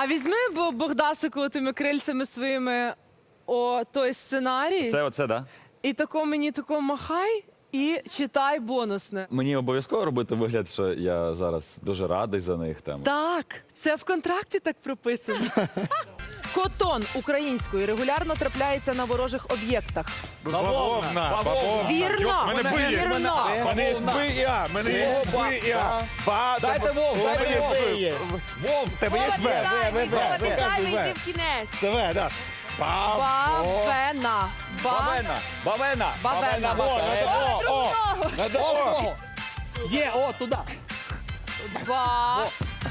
А візьми Бо- Богдасику тими крильцями своїми о той сценарій Це оце, да? і тако мені тако махай і читай бонусне. Мені обов'язково робити вигляд, що я зараз дуже радий за них там. Так, це в контракті так прописано. Котон українською регулярно трапляється на ворожих об'єктах. Бавовна, бавовна. Вірно, Мене Б є. вірно. Мене є Б і А. Мене є Б і А. Ба, Дайте вов, є вов. Вов, тебе є Вова, Б. ти зайвий, В, В, Вова, В, ти В, зайвий, В. йди в кінець. Це В, так. Ба, Бавена. Ба... Бавена, бавена, Бавена. О, о, о. Надо О. Є, о, туди. Ба...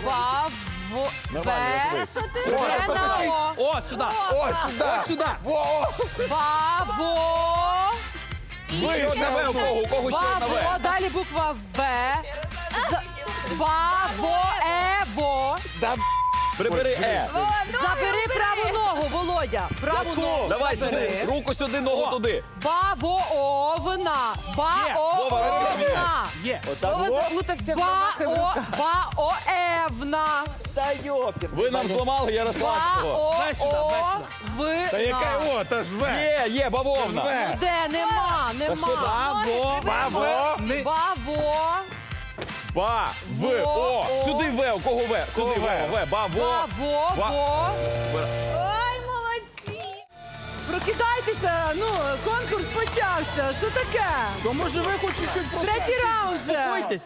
Ба... В... Нормально, Бе... дивись. Вена. О. Сюди. О, сюди. Сюди. Во, о. Баво. Ще одне у кого, у кого ще Баво. В? Далі буква В. Баво. Ево. Прибери Е. Ногу. Давай сюди, руку сюди, ногу туди. Бавовна. Вова, Баовна. Є. Вова заплутався в Бао. Баоевна. Ви нам зламали Ярославського. Дай Та яка Баовна. О, та ж В. Є, є, бавовна. Де? Нема, нема. Баво. Баво. Баво. Ба, В, О. Сюди В, у кого В? Сюди В, В, ба, Во. Баво. Ба- Во. Ой, ну, конкурс почався. Що таке? То може ви хоч чуть-чуть просто... Третій раунд вже.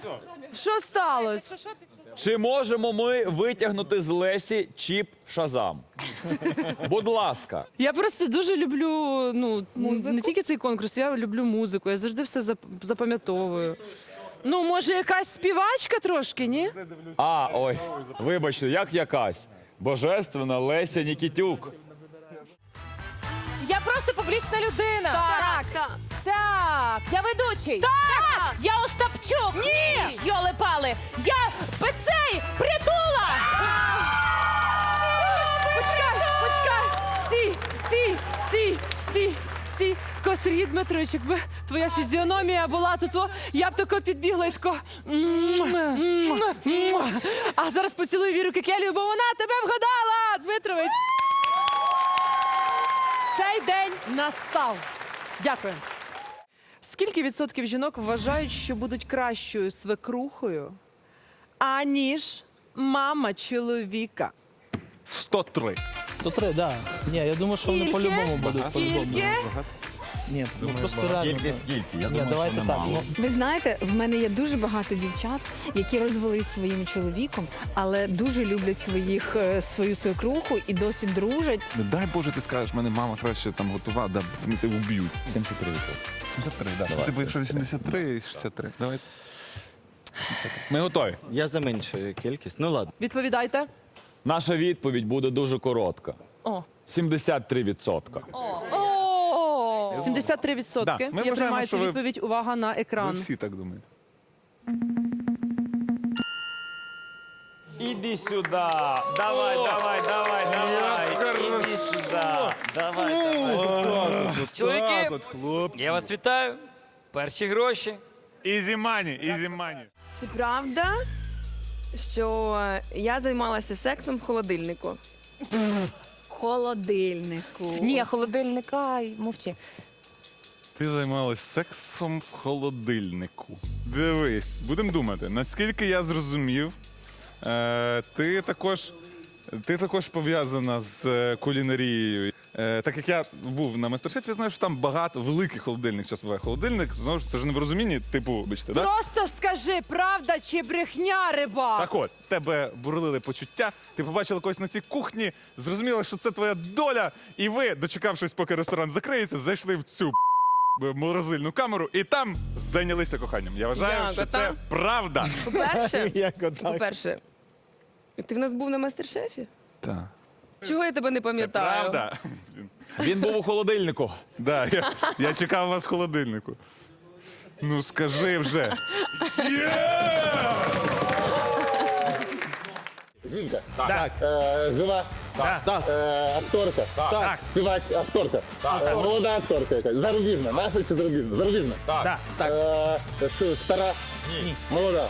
Що сталося? Чи можемо ми витягнути з Лесі чіп Шазам? Будь ласка. Я просто дуже люблю ну Музику? не тільки цей конкурс, я люблю музику. Я завжди все зап- запам'ятовую. Ну, може, якась співачка трошки, ні? А, ой, вибачте, як якась. Божественна Леся Нікітюк. Я просто публічна людина. Так, так. Так, я ведучий. Так! Я Остапчук. Ні. Йоли пали. Я пецей притула. Почекай, почекай! Стій, стій, стій, стій, стій. Ко, Сергій Дмитрович, якби твоя фізіономія була тут, о, я б тако підбігла і тако. «Муа, муа, муа». А зараз поцілую Віру Кекелію, бо вона тебе вгадала, Дмитрович. День настав. Дякую. Скільки відсотків жінок вважають, що будуть кращою свекрухою, аніж мама чоловіка? 103. 103, да. Ні, я думаю, що вони Скільки? по-любому будуть. По-любому. Ні, ну просто реально. Скільки, скільки? Я Ні, думаю, давайте що так. немало. Ну, Ви знаєте, в мене є дуже багато дівчат, які розвелись зі своїм чоловіком, але дуже люблять своїх е, свою свекруху і досі дружать. Не дай Боже, ти скажеш, мене мама краще там готова, да вони тебе вб'ють. 73 73, да. Давай, Ти якщо 83 і 63. Давай. Ми готові. Я за меншу кількість. Ну ладно. Відповідайте. Наша відповідь буде дуже коротка. О. 73%. О, 73 відсотки. Да, ми Я вважаємо, приймаю що цю ви- відповідь. Увага на Ви екран. всі так думаєте. Іди сюди. Давай, давай, давай, давай. Іди сюди. Давай, давай. Чоловіки, от, я вас вітаю. Перші гроші. Ізі мані, ізі мані. Чи правда, що я займалася сексом в холодильнику? Холодильнику. Ні, холодильника, й мовчи. Ти займалась сексом в холодильнику. Дивись, будемо думати, наскільки я зрозумів, е, ти також. Ти також пов'язана з е, кулінарією. Е, так як я був на мастер-шефі, я знаю, що там багато великих холодильник зараз буває. Холодильник, знову ж це ж не в розумінні, типу, бачите, да? Просто скажи, правда чи брехня, риба? Так от, тебе бурлили почуття, ти побачила когось на цій кухні, зрозуміла, що це твоя доля, і ви, дочекавшись, поки ресторан закриється, зайшли в цю б- морозильну камеру і там зайнялися коханням. Я вважаю, Як що це правда. По-перше, Як отак? по-перше, ти в нас був на мастер-шефі? Так. Чого я тебе не Це пам'ятаю? правда. Він був у холодильнику. Да, я, я чекав вас в холодильнику. Ну скажи вже. Так. Жива. Так. Так. Акторка. Так. Співач акторка. Е, Молода акторка якась. Зарубіжна. Наша чи зарубіжна? Зарубіжна. Так. Стара. Ні. Молода.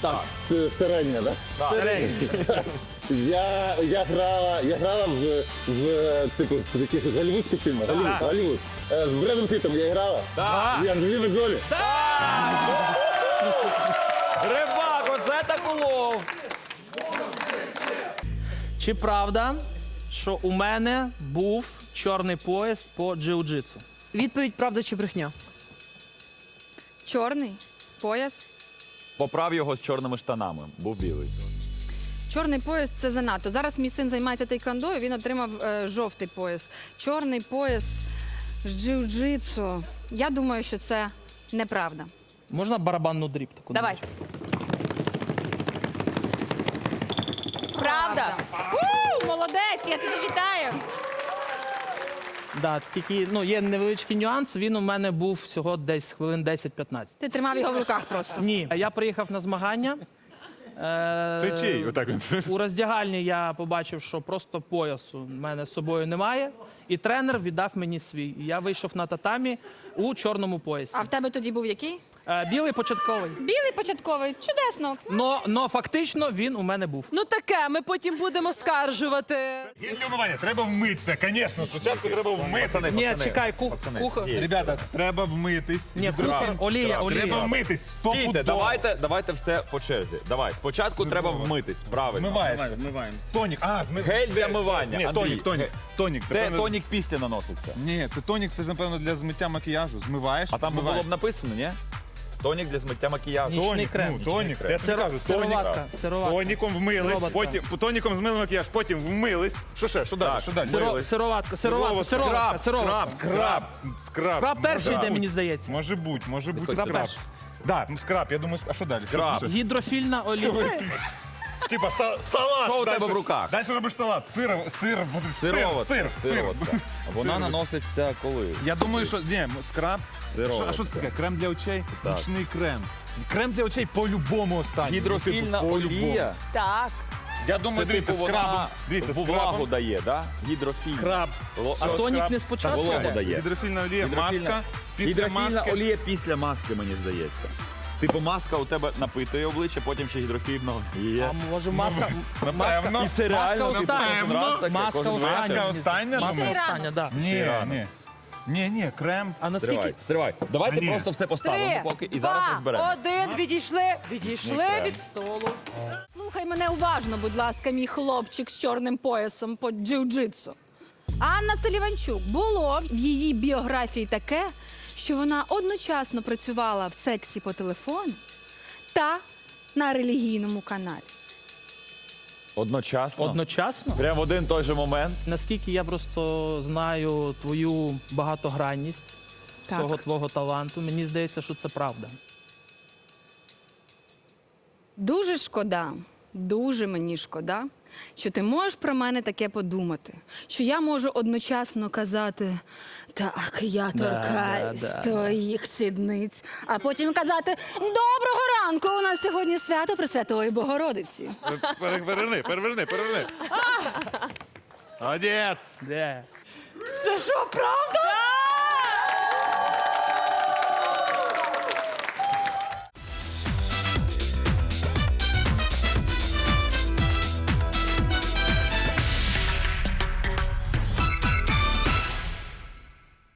Так. Середня, так? Середній. Я, я грала, я грала в, в типу в таких голівудських фільмах. Голівуд, Голівуд. Е, З Бредом Пітом я грала. Так. І Анджеліна Джолі. Рибак, оце так улов. Чи правда, що у мене був чорний пояс по джиу-джитсу? Відповідь правда чи брехня? Чорний пояс. Поправ його з чорними штанами. Був білий. Чорний пояс це занадто. Зараз мій син займається тайкандою, він отримав е, жовтий пояс. Чорний пояс з джиу-джитсу. Я думаю, що це неправда. Можна барабанну дріб таку? Давай. Правда. У, молодець, я тебе вітаю. Да, тільки ну, є невеличкий нюанс. Він у мене був всього десь хвилин 10-15. Ти тримав його в руках просто. Ні, я приїхав на змагання. Е, Це чий? Отак от. У роздягальні я побачив, що просто поясу в мене з собою немає, і тренер віддав мені свій. І Я вийшов на татамі у чорному поясі. А в тебе тоді був який? Е, білий початковий. Білий початковий. Чудесно. Но, но фактично він у мене був. Ну таке, ми потім будемо скаржувати. Для умивання, треба вмитися, звісно. Спочатку треба вмитися. Ні, чекай, ку, кухар. Ребята, треба вмитись. Ні, кухар, олія, Треба олія. вмитись. Стійте, стопудово. давайте, давайте все по черзі. Давай, спочатку треба вмитись, правильно. Вмиваєшся. Тонік. А, зми... Гель для мивання. Ні, Андрій. тонік, тонік. Тонік. Де напевно, тонік після наноситься? Ні, це тонік, це напевно для змиття макіяжу. Змиваєш. А там би змиваєш. було б написано, ні? Тонік для змиття макіяжу. Нічний Тонік, крем. ну, тонік. Я тобі Сиро- кажу, тонік. Сироватка, сироватка. Тоніком вмились, Сироватка. потім тоніком змили макіяж, потім вмились. Що ще? Що далі? Так. Що далі? Сиро, сироватка, сироватка, сироватка, сироватка. Скраб. Скраб. Скраб перший йде, мені здається. Може бути, може бути Скраб скраб. перший. Да, ну, скраб, я думаю, а що далі? Скраб. Що-? Гідрофільна олія. Типа са- салат. Що у тебе в руках? Далі робиш салат. Сир, сир, буде- сир, Сироватка. сир, сир. Сироватка. Вона наноситься коли? Я думаю, що ні, скраб. Сироватка. Що, а що це таке? Крем для очей? Так. Нічний крем. Крем для очей по-любому останній. Гідрофільна Ну, типу, по-любому. олія. Так. Я Це думаю, дивіться, типу скрабом. вона Дивіться, влагу скрабом. дає, да? Гідрофільна. Скраб. Ло- А Що, тонік скраб? не спочатку Вологу йде? дає. Гідрофільна олія, Гідрофільна- маска. Після Гідрофільна маски. олія після маски, мені здається. Типу маска у тебе напитує обличчя, потім ще гідрофільна олія. А може маска? Напевно. І це реально маска типу, остання. раз таке, Маска кожен раз остання. Маска остання, Маска думаю? остання, да. Ні, рано. ні. Ні, ні, крем. А наскільки Стривай, стривай. Давайте Ні. просто все поставимо Три, поки і зараз два, розберемо. один, відійшли, відійшли крем. від столу. Слухай мене уважно, будь ласка, мій хлопчик з чорним поясом по джиу-джитсу. Анна Селіванчук було в її біографії таке, що вона одночасно працювала в сексі по телефону та на релігійному каналі. Одночасно. одночасно? Прямо в один той же момент. Наскільки я просто знаю твою багатогранність, Так. всього твого таланту, мені здається, що це правда. Дуже шкода, дуже мені шкода, що ти можеш про мене таке подумати, що я можу одночасно казати так, я торкаюсь да, да. твоїх сідниць, а потім казати Доброго ранку! У нас сьогодні свято Пресвятої Богородиці. Пере- Переверни, переверни, переверни. Молодець. Де? Це що, правда?